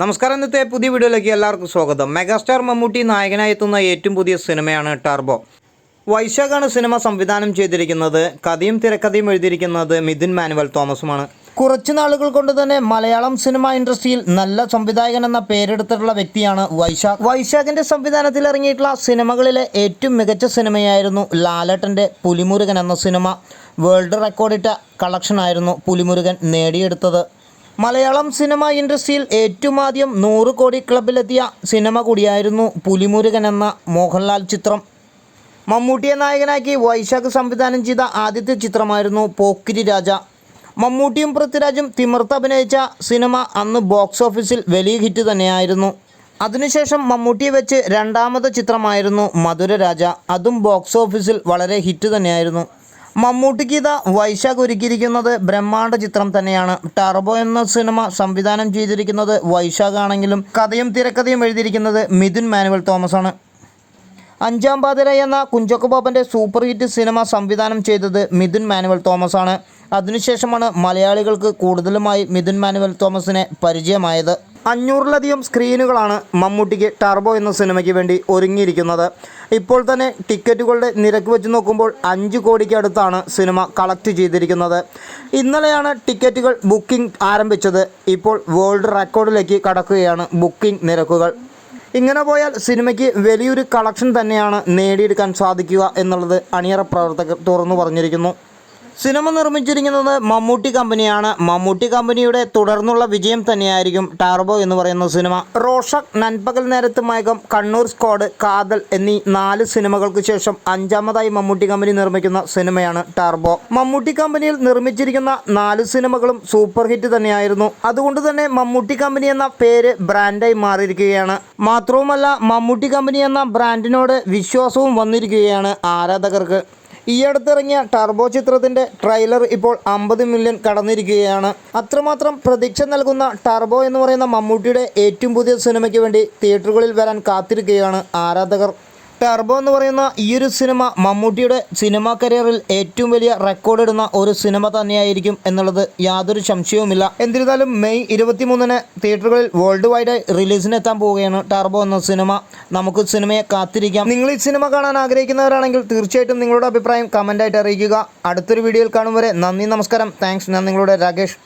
നമസ്കാരം. ഇന്നത്തെ പുതിയ വീഡിയോയിലേക്ക് എല്ലാവർക്കും സ്വാഗതം. മെഗാസ്റ്റാർ മമ്മൂട്ടി നായകനായി എത്തുന്ന ഏറ്റവും പുതിയ സിനിമയാണ് ടർബോ വൈശാഖാണ് സിനിമ സംവിധാനം ചെയ്തിരിക്കുന്നത്. കഥയും തിരക്കഥയും എഴുതിയിരിക്കുന്നത് മിഥുൻ മാനുവൽ തോമസുമാണ്. കുറച്ച് നാളുകൾ കൊണ്ട് തന്നെ മലയാളം സിനിമ ഇൻഡസ്ട്രിയിൽ നല്ല സംവിധായകൻ എന്ന പേരെടുത്തിട്ടുള്ള വ്യക്തിയാണ് വൈശാഖ്. വൈശാഖിന്റെ സംവിധാനത്തിൽ ഇറങ്ങിയിട്ടുള്ള സിനിമകളിലെ ഏറ്റവും മികച്ച സിനിമയായിരുന്നു ലാലേട്ടന്റെ പുലിമുരുകൻ എന്ന സിനിമ. വേൾഡ് റെക്കോർഡിട്ട കളക്ഷനായിരുന്നു പുലിമുരുകൻ നേടിയെടുത്തത്. മലയാളം സിനിമ ഇൻഡസ്ട്രിയിൽ ഏറ്റവും ആദ്യം നൂറ് കോടി ക്ലബിലെത്തിയ സിനിമ കൂടിയായിരുന്നു പുലിമുരുകൻ എന്ന മോഹൻലാൽ ചിത്രം. മമ്മൂട്ടിയെ നായകനാക്കി വൈശാഖ് സംവിധാനം ചെയ്ത ആദ്യത്തെ ചിത്രമായിരുന്നു പോക്കിരി രാജ. മമ്മൂട്ടിയും പൃഥ്വിരാജും തിമിർത്ത് അഭിനയിച്ച സിനിമ അന്ന് ബോക്സ് ഓഫീസിൽ വലിയ ഹിറ്റ് തന്നെയായിരുന്നു. അതിനുശേഷം മമ്മൂട്ടിയെ വെച്ച് രണ്ടാമത്തെ ചിത്രമായിരുന്നു മധുരരാജ അതും ബോക്സ് ഓഫീസിൽ വളരെ ഹിറ്റ് തന്നെയായിരുന്നു. മമ്മൂട്ടിക്ക് ഇതാ വൈശാഖ് ഒരുക്കിയിരിക്കുന്നത് ബ്രഹ്മാണ്ഡ ചിത്രം തന്നെയാണ്. ടർബോ എന്ന സിനിമ സംവിധാനം ചെയ്തിരിക്കുന്നത് വൈശാഖ് ആണെങ്കിലും കഥയും തിരക്കഥയും എഴുതിയിരിക്കുന്നത് മിഥുൻ മാനുവൽ തോമസ് ആണ് അഞ്ചാം പാതിര എന്ന കുഞ്ചൊക്ക ബോബന്റെ സൂപ്പർ ഹിറ്റ് സിനിമ സംവിധാനം ചെയ്തത് മിഥുൻ മാനുവൽ തോമസ് ആണ് അതിനുശേഷമാണ് മലയാളികൾക്ക് കൂടുതലുമായി മിഥുൻ മാനുവൽ തോമസിനെ പരിചയമായത്. അഞ്ഞൂറിലധികം സ്ക്രീനുകളാണ് മമ്മൂട്ടിക്ക് ടർബോ എന്ന സിനിമയ്ക്ക് വേണ്ടി ഒരുങ്ങിയിരിക്കുന്നത്. ഇപ്പോൾ തന്നെ ടിക്കറ്റുകളുടെ നിരക്ക് വെച്ച് നോക്കുമ്പോൾ അഞ്ച് കോടിക്ക് അടുത്താണ് സിനിമ കളക്ട് ചെയ്തിരിക്കുന്നത്. ഇന്നലെയാണ് ടിക്കറ്റുകൾ ബുക്കിംഗ് ആരംഭിച്ചത്. ഇപ്പോൾ വേൾഡ് റെക്കോർഡിലേക്ക് കടക്കുകയാണ് ബുക്കിംഗ് നിരക്കുകൾ. ഇങ്ങനെ പോയാൽ സിനിമയ്ക്ക് വലിയൊരു കളക്ഷൻ തന്നെയാണ് നേടിയെടുക്കാൻ സാധിക്കുക എന്നുള്ളത് അണിയറ പ്രവർത്തകർ തുറന്നു പറഞ്ഞിരിക്കുന്നു. സിനിമ നിർമ്മിച്ചിരിക്കുന്നത് മമ്മൂട്ടി കമ്പനിയാണ്. മമ്മൂട്ടി കമ്പനിയുടെ തുടർന്നുള്ള വിജയം തന്നെയായിരിക്കും ടാർബോ എന്ന് പറയുന്ന സിനിമ. റോഷക് നൻപകൽ നേരത്ത് മയക്കം കണ്ണൂർ സ്ക്വാഡ് കാതൽ എന്നീ നാല് സിനിമകൾക്ക് ശേഷം അഞ്ചാമതായി മമ്മൂട്ടി കമ്പനി നിർമ്മിക്കുന്ന സിനിമയാണ് ടാർബോ. മമ്മൂട്ടി കമ്പനിയിൽ നിർമ്മിച്ചിരിക്കുന്ന നാല് സിനിമകളും സൂപ്പർ ഹിറ്റ് തന്നെയായിരുന്നു. അതുകൊണ്ട് തന്നെ മമ്മൂട്ടി കമ്പനി എന്ന പേര് ബ്രാൻഡായി മാറിയിരിക്കുകയാണ്. മാത്രവുമല്ല മമ്മൂട്ടി കമ്പനി എന്ന ബ്രാൻഡിനോട് വിശ്വാസവും വന്നിരിക്കുകയാണ് ആരാധകർക്ക്. ഈ അടുത്തിറങ്ങിയ ടർബോ ചിത്രത്തിന്റെ ട്രെയിലർ ഇപ്പോൾ അമ്പത് മില്യൺ കടന്നിരിക്കുകയാണ്. അത്രമാത്രം പ്രതീക്ഷ നൽകുന്ന ടർബോ എന്ന് പറയുന്ന മമ്മൂട്ടിയുടെ ഏറ്റവും പുതിയ സിനിമയ്ക്ക് വേണ്ടി തിയേറ്ററുകളിൽ വരാൻ കാത്തിരിക്കുകയാണ് ആരാധകർ. ടർബോ എന്ന് പറയുന്ന ഈ ഒരു സിനിമ മമ്മൂട്ടിയുടെ സിനിമാ കരിയറിൽ ഏറ്റവും വലിയ റെക്കോർഡ് ഇടുന്ന ഒരു സിനിമ തന്നെയായിരിക്കും എന്നുള്ളത് യാതൊരു സംശയവുമില്ല. എന്നിരുന്നാലും മെയ് ഇരുപത്തിമൂന്നിന് തിയേറ്ററുകളിൽ വേൾഡ് വൈഡ് റിലീസിനെത്താൻ പോവുകയാണ് ടർബോ എന്ന സിനിമ. നമുക്ക് സിനിമയെ കാത്തിരിക്കാം. നിങ്ങൾ ഈ സിനിമ കാണാൻ ആഗ്രഹിക്കുന്നവരാണെങ്കിൽ തീർച്ചയായിട്ടും നിങ്ങളുടെ അഭിപ്രായം കമന്റായിട്ട് അറിയിക്കുക. അടുത്തൊരു വീഡിയോയിൽ കാണും വരെ നന്ദി നമസ്കാരം. താങ്ക്സ് ഞാൻ നിങ്ങളുടെ രാകേഷ്.